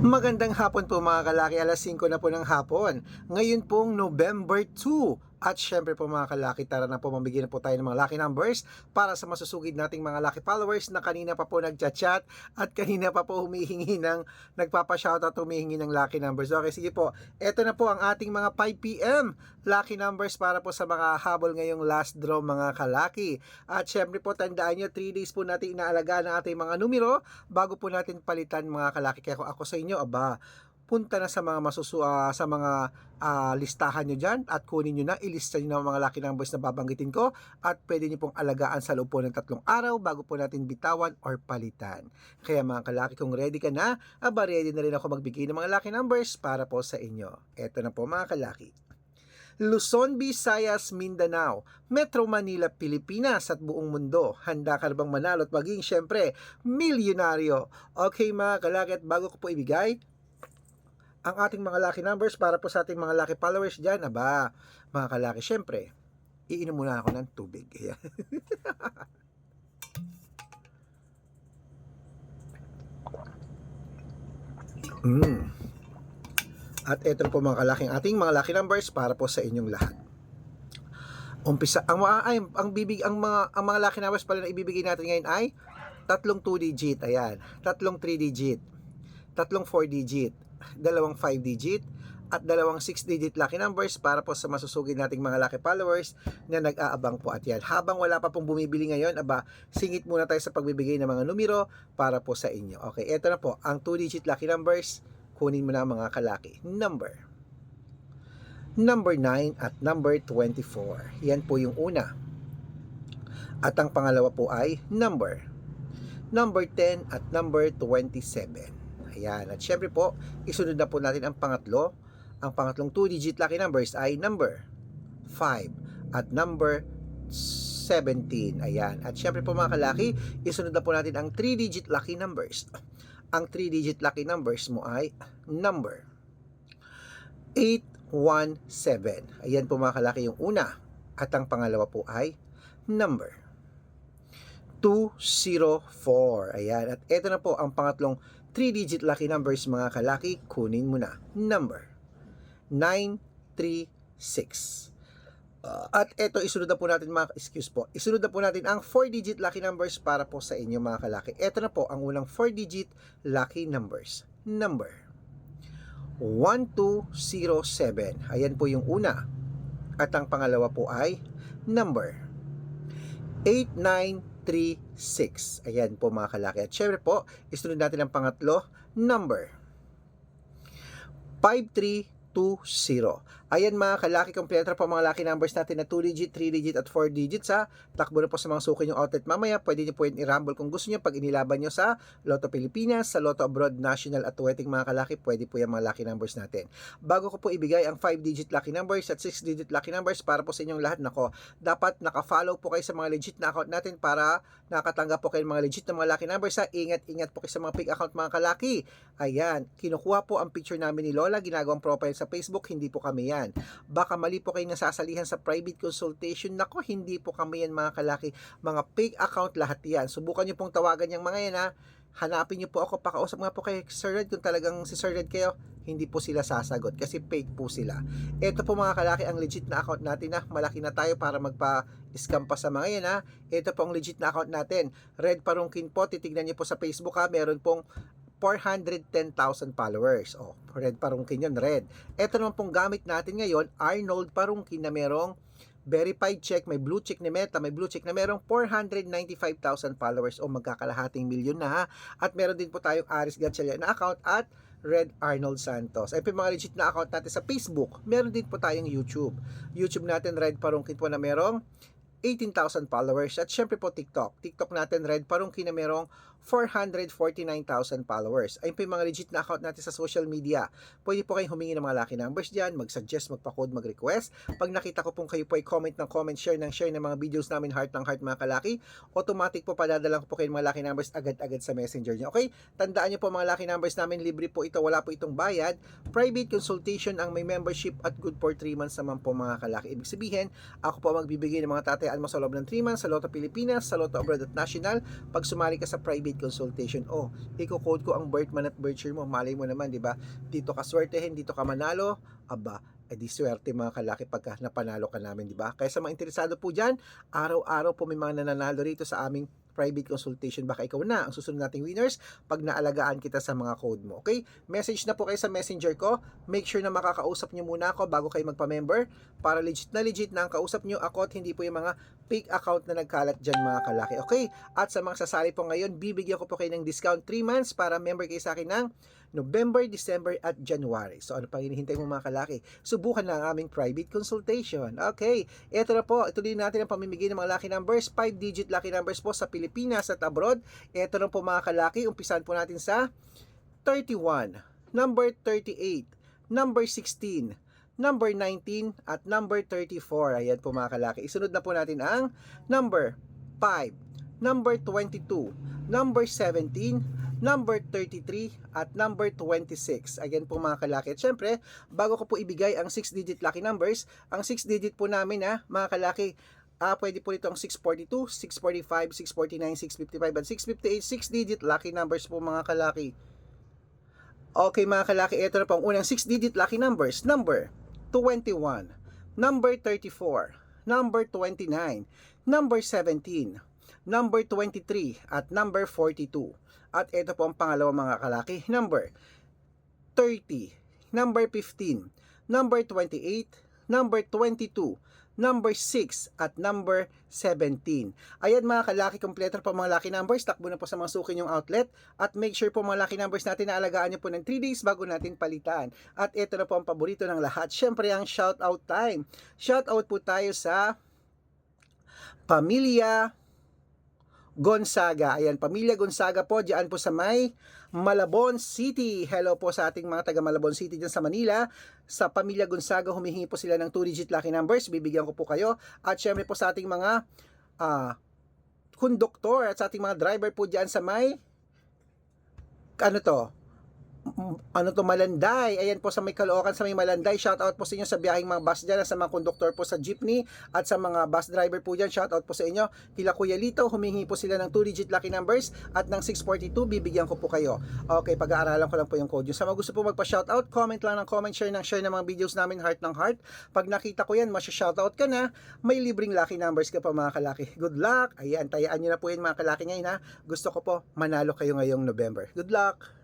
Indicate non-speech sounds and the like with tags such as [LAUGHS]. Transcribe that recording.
Magandang hapon po mga kalaki, alas 5 na po ng hapon. Ngayon pong November 2. At syempre po mga kalaki, tara na po mambigyan na po tayo ng mga lucky numbers para sa masusugid nating mga lucky followers na kanina pa po nagchat-chat at kanina pa po humihingi ng, nagpapa-shoutout humihingi ng lucky numbers. Okay, sige po. Ito na po ang ating mga 5pm lucky numbers para po sa mga habol ngayong last draw mga kalaki. At syempre po tandaan nyo, 3 days po natin inaalagaan ang ating mga numero bago po natin palitan mga kalaki. Kaya ako sa inyo, aba, punta na sa mga masusu ah, sa mga ah, listahan nyo dyan at kunin nyo na, ilista nyo na ang mga lucky numbers na babanggitin ko at pwede nyo pong alagaan sa loob po ng tatlong araw bago po natin bitawan or palitan. Kaya mga kalaki, kung ready ka na, aba ready na rin ako magbigay ng mga lucky numbers para po sa inyo. Eto na po mga kalaki. Luzon, Visayas, Mindanao, Metro Manila, Pilipinas at buong mundo. Handa ka bang manalo at maging syempre milyonaryo? Okay mga kalaki at bago ko po ibigay ang ating mga lucky numbers para po sa ating mga lucky followers dyan. Aba, mga kalaki, syempre, iinom muna ako ng tubig. Ayan. [LAUGHS] mm. At ito po mga kalaking ating mga lucky numbers para po sa inyong lahat. Umpisa ang ay, ang bibig ang mga ang mga lucky numbers pala na ibibigay natin ngayon ay tatlong 2 digit, ayan, tatlong 3 digit, tatlong 4 digit, dalawang 5 digit, at dalawang 6 digit lucky numbers para po sa masusugid nating mga lucky followers na nag-aabang po at yan. Habang wala pa pong bumibili ngayon, aba, singit muna tayo sa pagbibigay ng mga numero para po sa inyo. Okay, eto na po, ang 2 digit lucky numbers, kunin mo na mga kalaki. Number. Number 9 at number 24. Yan po yung una. At ang pangalawa po ay number. Number 10 at number 27. Ayan. At syempre po, isunod na po natin ang pangatlo. Ang pangatlong 2-digit lucky numbers ay number 5 at number 17. Ayan. At syempre po mga kalaki, isunod na po natin ang 3-digit lucky numbers. Ang 3-digit lucky numbers mo ay number 817. Ayan po mga kalaki yung una. At ang pangalawa po ay number 204. Ayan. At ito na po ang pangatlong 3-digit lucky numbers mga kalaki. Kunin mo na. Number 936. Uh, at ito, isunod na po natin mga, excuse po, isunod na po natin ang 4-digit lucky numbers para po sa inyo mga kalaki. Ito na po ang unang 4-digit lucky numbers. Number 1207. Ayan po yung una. At ang pangalawa po ay number 8936. Ayan po mga kalaki. At syempre po, isunod natin ang pangatlo, number 5320. Ayan mga kalaki, kompleto po mga lucky numbers natin na 2 digit, 3 digit at 4 digits ha. Takbo na po sa mga suki yung outlet mamaya. Pwede nyo po yun i-rumble kung gusto nyo pag inilaban nyo sa Lotto Pilipinas, sa Lotto Abroad National at Wedding mga kalaki. Pwede po yung mga lucky numbers natin. Bago ko po ibigay ang 5 digit lucky numbers at 6 digit lucky numbers para po sa inyong lahat nako. Dapat naka-follow po kayo sa mga legit na account natin para nakatanggap po kayo ng mga legit na mga lucky numbers ha. Ingat-ingat po kayo sa mga fake account mga kalaki. Ayan, kinukuha po ang picture namin ni Lola, ginagawang profile sa Facebook, hindi po kami yan. Baka mali po kayo nasasalihan sa private consultation. Nako, hindi po kami yan mga kalaki. Mga fake account lahat yan. Subukan nyo pong tawagan yung mga yan ha. Hanapin nyo po ako, pakausap nga po kay Sir Red kung talagang si Sir Red kayo, hindi po sila sasagot kasi fake po sila. Ito po mga kalaki ang legit na account natin na malaki na tayo para magpa-scam pa sa mga yan ha. Ito po ang legit na account natin. Red Parungkin po, titignan nyo po sa Facebook ha, meron pong 410,000 followers. Oh, red parungkin yun, red. Ito naman pong gamit natin ngayon, Arnold Parungkin na merong verified check, may blue check ni Meta, may blue check na merong 495,000 followers o magkakalahating milyon na ha. At meron din po tayong Aris Gatchalian na account at Red Arnold Santos. Ay mga legit na account natin sa Facebook. Meron din po tayong YouTube. YouTube natin Red Parungkin po na merong 18,000 followers. At syempre po TikTok. TikTok natin Red Parungkin na merong 449,000 followers. Ayun po yung mga legit na account natin sa social media. Pwede po kayong humingi ng mga lucky numbers dyan, mag-suggest, magpa-code, mag-request. Pag nakita ko pong kayo po ay comment ng comment, share ng share ng mga videos namin, heart ng heart mga kalaki, automatic po padadalang ko po kayo ng mga lucky numbers agad-agad sa messenger nyo. Okay? Tandaan nyo po mga lucky numbers namin, libre po ito, wala po itong bayad. Private consultation ang may membership at good for 3 months naman po mga kalaki. Ibig sabihin, ako po magbibigay ng mga tatayaan mo sa loob ng 3 months sa Lotto Pilipinas, sa Lotto Abroad at National. Pag sumali ka sa private private consultation. Oh, i-code ko ang birth month at year mo. Malay mo naman, di ba? Dito ka swertehin, dito ka manalo. Aba, eh di swerte mga kalaki pagka napanalo ka namin, di ba? Kaya sa mga interesado po dyan, araw-araw po may mga nananalo rito sa aming private consultation. Baka ikaw na ang susunod nating winners pag naalagaan kita sa mga code mo. Okay? Message na po kayo sa messenger ko. Make sure na makakausap nyo muna ako bago kayo magpa-member para legit na legit na ang kausap nyo ako at hindi po yung mga fake account na nagkalat dyan mga kalaki. Okay? At sa mga sasali po ngayon, bibigyan ko po kayo ng discount 3 months para member kayo sa akin ng November, December at January. So ano pang hinihintay mo mga kalaki? Subukan na ang aming private consultation. Okay, ito na po. Ituloy natin ang pamimigay ng mga lucky numbers. 5-digit lucky numbers po sa Pilipinas at abroad. Ito na po mga kalaki. Umpisan po natin sa 31, number 38, number 16, number 19 at number 34. Ayan po mga kalaki. Isunod na po natin ang number 5, number 22, number 17, number 33 at number 26. Again po mga kalaki. At syempre, bago ko po ibigay ang 6-digit lucky numbers, ang 6-digit po namin ha, mga kalaki, Ah, pwede po ito ang 642, 645, 649, 655 at 658 6-digit lucky numbers po mga kalaki. Okay mga kalaki, ito na po ang unang 6-digit lucky numbers. Number 21, number 34, number 29, number 17, number 23 at number 42. At ito po ang pangalawa mga kalaki, number 30, number 15, number 28, number 22, number 6 at number 17. Ayan mga kalaki, kompleto po mga lucky numbers. Takbo na po sa mga sukin yung outlet. At make sure po mga lucky numbers natin na alagaan nyo po ng 3 days bago natin palitan. At ito na po ang paborito ng lahat. Siyempre ang shout out time. Shout out po tayo sa Pamilya Gonzaga. Ayan, Pamilya Gonzaga po, diyan po sa may Malabon City. Hello po sa ating mga taga Malabon City dyan sa Manila. Sa Pamilya Gonzaga, humihingi po sila ng 2-digit lucky numbers. Bibigyan ko po kayo. At syempre po sa ating mga ah, konduktor at sa ating mga driver po diyan sa may ano to, ano to Malanday. Ayan po sa may Caloocan sa may Malanday. Shout out po sa inyo sa biyaheng mga bus diyan sa mga konduktor po sa jeepney at sa mga bus driver po diyan. Shout out po sa inyo. Kila Kuya Lito, humingi po sila ng 2 digit lucky numbers at ng 642 bibigyan ko po kayo. Okay, pag-aaralan ko lang po yung code. Yung sa mga gusto po magpa-shout out, comment lang ng comment, share ng share ng mga videos namin heart ng heart. Pag nakita ko yan, masya-shout out ka na, may libreng lucky numbers ka pa mga kalaki. Good luck. Ayan, tayaan niyo na po yan mga kalaki ngayon ha. Gusto ko po manalo kayo ngayong November. Good luck.